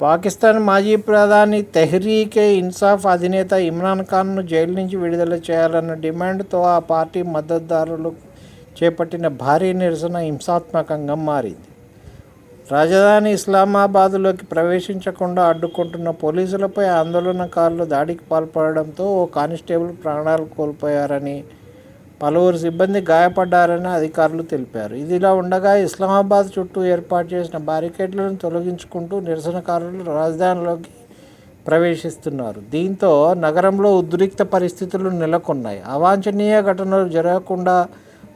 పాకిస్తాన్ మాజీ ప్రధాని తెహ్రీకే ఇన్సాఫ్ అధినేత ఇమ్రాన్ ఖాన్ను జైలు నుంచి విడుదల చేయాలన్న డిమాండ్తో ఆ పార్టీ మద్దతుదారులు చేపట్టిన భారీ నిరసన హింసాత్మకంగా మారింది. రాజధాని ఇస్లామాబాద్లోకి ప్రవేశించకుండా అడ్డుకుంటున్న పోలీసులపై ఆందోళనకారులు దాడికి పాల్పడడంతో ఓ కానిస్టేబుల్ ప్రాణాలు కోల్పోయారని పలువురు సిబ్బంది గాయపడ్డారని అధికారులు తెలిపారు. ఇదిలా ఉండగా ఇస్లామాబాద్ చుట్టూ ఏర్పాటు చేసిన బారికేడ్లను తొలగించుకుంటూ నిరసనకారులు రాజధానిలోకి ప్రవేశిస్తున్నారు. దీంతో నగరంలో ఉద్రిక్త పరిస్థితులు నెలకొన్నాయి. అవాంఛనీయ ఘటనలు జరగకుండా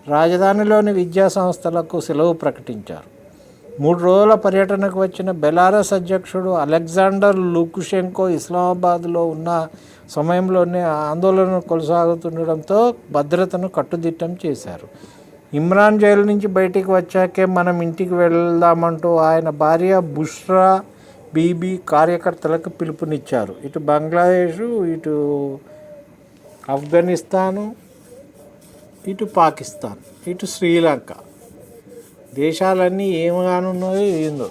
రాజధానిలోని విద్యా సంస్థలకు సెలవు ప్రకటించారు. మూడు రోజుల పర్యటనకు వచ్చిన బెలారస్ అధ్యక్షుడు అలెగ్జాండర్ లుకుషెంకో ఇస్లామాబాద్లో ఉన్న సమయంలోనే ఆందోళన కొనసాగుతుండడంతో భద్రతను కట్టుదిట్టం చేశారు. ఇమ్రాన్ జైలు నుంచి బయటికి వచ్చాకే మనం ఇంటికి వెళ్దామంటూ ఆయన భార్య బుష్రా బీబీ కార్యకర్తలకు పిలుపునిచ్చారు. ఇటు బంగ్లాదేశ్ ఇటు ఆఫ్ఘనిస్తాను ఇటు పాకిస్తాన్ ఇటు శ్రీలంక. దేశాలన్నీ ఏమగానున్నాయో ఏందో.